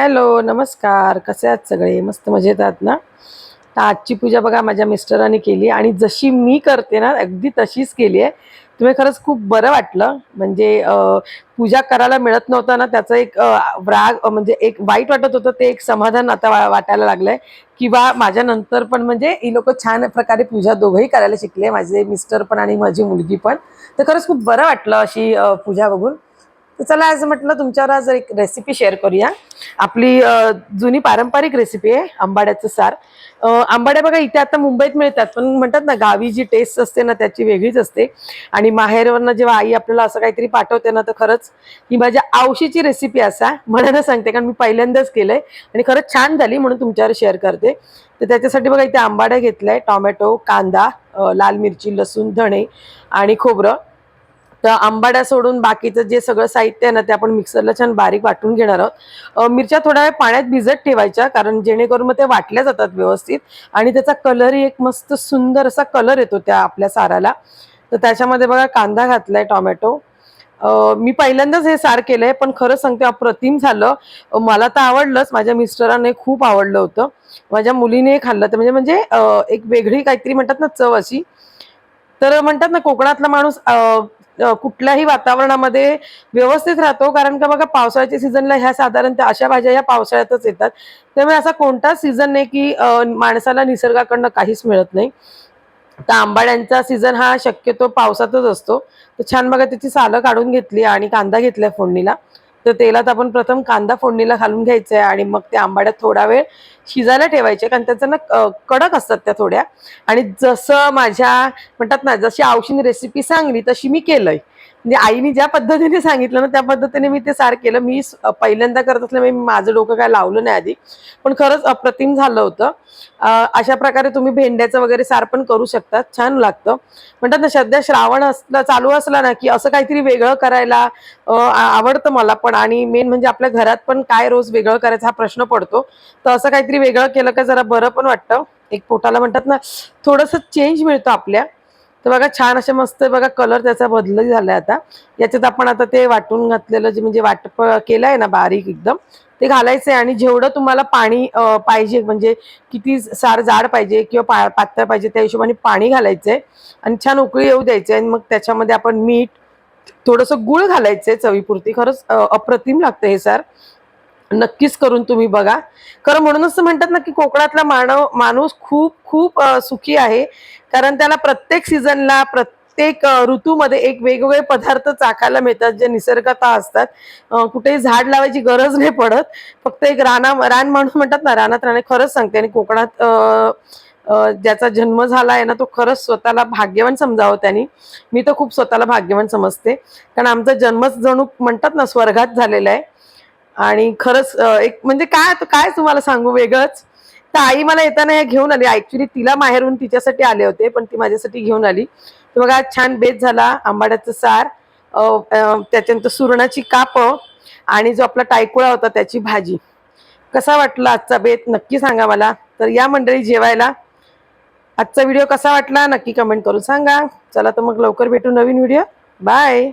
Hello नमस्कार. कसे आहात सगळे? मस्त मजेत आहात ना? तर आजची पूजा बघा माझ्या मिस्टरांनी केली आणि जशी मी करते ना अगदी तशीच केली आहे. तुम्ही खरंच खूप बरं वाटलं. म्हणजे पूजा करायला मिळत नव्हतं ना त्याचं एक राग म्हणजे एक वाईट वाटत होतं ते एक समाधान आता वा- वाटायला लागलंय. किंवा माझ्या नंतर पण म्हणजे ही लोक छान प्रकारे पूजा दोघंही करायला शिकले. माझे मिस्टर पण आणि माझी मुलगी पण. तर खरंच खूप बरं वाटलं अशी पूजा बघून. तर चला आज म्हटलं तुमच्यावर आज एक रेसिपी शेअर करूया. आपली जुनी पारंपरिक रेसिपी आहे आंबाड्याचं सार. आंबाड्या बघा इथे आता मुंबईत मिळतात पण म्हणतात ना गावी जी टेस्ट असते ना त्याची वेगळीच असते. आणि माहेरवरनं जेव्हा आई आपल्याला असं काहीतरी पाठवते ना तर खरंच ही माझ्या आवशीची रेसिपी असा. म्हणायला सांगते कारण मी पहिल्यांदाच केलंय. आणि खरंच छान झाली म्हणून तुमच्यावर शेअर करते. तर त्याच्यासाठी बघा इथे आंबाड्या घेतलाय टोमॅटो कांदा लाल मिरची लसूण धणे आणि खोबरं. तर आंबाड्या सोडून बाकीचं जे सगळं साहित्य आहे ना ते आपण मिक्सरला छान बारीक वाटून घेणार आहोत. मिरच्या थोड्या वेळ पाण्यात भिजत ठेवायच्या कारण जेणेकरून मग ते वाटल्या जातात व्यवस्थित आणि त्याचा कलरही एक मस्त सुंदर असा कलर येतो त्या आपल्या साराला. तर त्याच्यामध्ये बघा कांदा घातलाय टोमॅटो. मी पहिल्यांदाच हे सार केलंय पण खरं सांगते अप्रतिम झालं. मला तर आवडलंच माझ्या मिस्टरांना खूप आवडलं होतं. माझ्या मुलीने खाल्लं तर म्हणजे म्हणजे एक वेगळी काहीतरी म्हणतात ना चव अशी. तर म्हणतात ना कोकणातला माणूस कुठल्याही वातावरणामध्ये व्यवस्थित राहतो. कारण का बघा पावसाळ्याच्या सीझनला ह्या साधारणतः अशा भाज्या ह्या पावसाळ्यातच येतात. त्यामुळे असा कोणताच सीझन नाही की माणसाला निसर्गाकडनं काहीच मिळत नाही. तर आंबाड्यांचा सीझन हा शक्यतो पावसातच असतो. तर छान बघा त्याची सालं काढून घेतली आणि कांदा घेतलाय फोडणीला. तर तेलात आपण प्रथम कांदा फोडणीला घालून घ्यायचा आहे आणि मग ते आंबाड्यात थोडा वेळ शिजायला ठेवायचे कारण त्याचं ना कडक असतात त्या थोड्या. आणि जसं माझ्या म्हणतात ना जशी आवशीने रेसिपी सांगली तशी मी केलंय. म्हणजे आईने ज्या पद्धतीने सांगितलं ना त्या पद्धतीने मी ते सार केलं. मी पहिल्यांदा करत असल्यामुळे मी माझं डोकं काय लावलं नाही आधी. पण खरंच अप्रतिम झालं होतं. अशा प्रकारे तुम्ही भेंड्याचं वगैरे सार पण करू शकता. छान लागतं. म्हणतात ना सध्या श्रावण असला चालू असला ना की असं काहीतरी वेगळं करायला आवडतं मला. पण आणि मेन म्हणजे आपल्या घरात पण काय रोज वेगळं करायचा हा प्रश्न पडतो. तर असं काहीतरी वेगळं केलं का जरा बरं पण वाटतं. एक पोटाला म्हणतात ना थोडंसं चेंज मिळतो आपल्या. तर बघा छान असे मस्त बघा कलर त्याचा बदल झालाय आता. याच्यात आपण आता ते वाटून घातलेलं जे म्हणजे वाटप केलंय ना बारीक एकदम ते घालायचंय आणि जेवढं तुम्हाला पाणी पाहिजे म्हणजे किती सार जाड पाहिजे किंवा पा पातळ पाहिजे त्या हिशोबाने पाणी घालायचंय. आणि छान उकळी येऊ द्यायचे आणि मग त्याच्यामध्ये आपण मीठ थोडंसं गुळ घालायचंय चवीपुरती. खरंच अप्रतिम लागतं हे सार. नक्कीच करून तुम्ही बघा. खरं म्हणूनच म्हणतात ना की कोकणातला मानव माणूस खूप खूप सुखी आहे. कारण त्याला प्रत्येक सीझनला प्रत्येक ऋतूमध्ये एक वेगवेगळे पदार्थ चाखायला मिळतात जे निसर्गता असतात. कुठेही झाड लावायची गरज नाही पडत. फक्त एक राना रान माणूस म्हणतात ना रानात राणे खरंच सांगते. आणि कोकणात ज्याचा जन्म झाला आहे ना तो खरंच स्वतःला भाग्यवान समजावं त्यांनी. मी तर खूप स्वतःला भाग्यवान समजते. कारण आमचा जन्मच जणू म्हणतात ना स्वर्गात झालेला आहे. आणि खरंच एक म्हणजे काय काय तुम्हाला सांगू वेगळंच? तर आई मला येताना हे घेऊन आली. ऍक्च्युली तिला माहेरून तिच्यासाठी आले होते पण ती माझ्यासाठी घेऊन आली. बघा छान बेत झाला आंबाड्याचं सार त्याच्यानंतर सुरणाची काप आणि जो आपला टायकुळा होता त्याची भाजी. कसा वाटला आजचा बेत? नक्की सांगा मला. तर या मंडळी जेवायला. आजचा व्हिडिओ कसा वाटला? नक्की कमेंट करून सांगा. चला तर मग लवकर भेटू नवीन व्हिडिओ. बाय!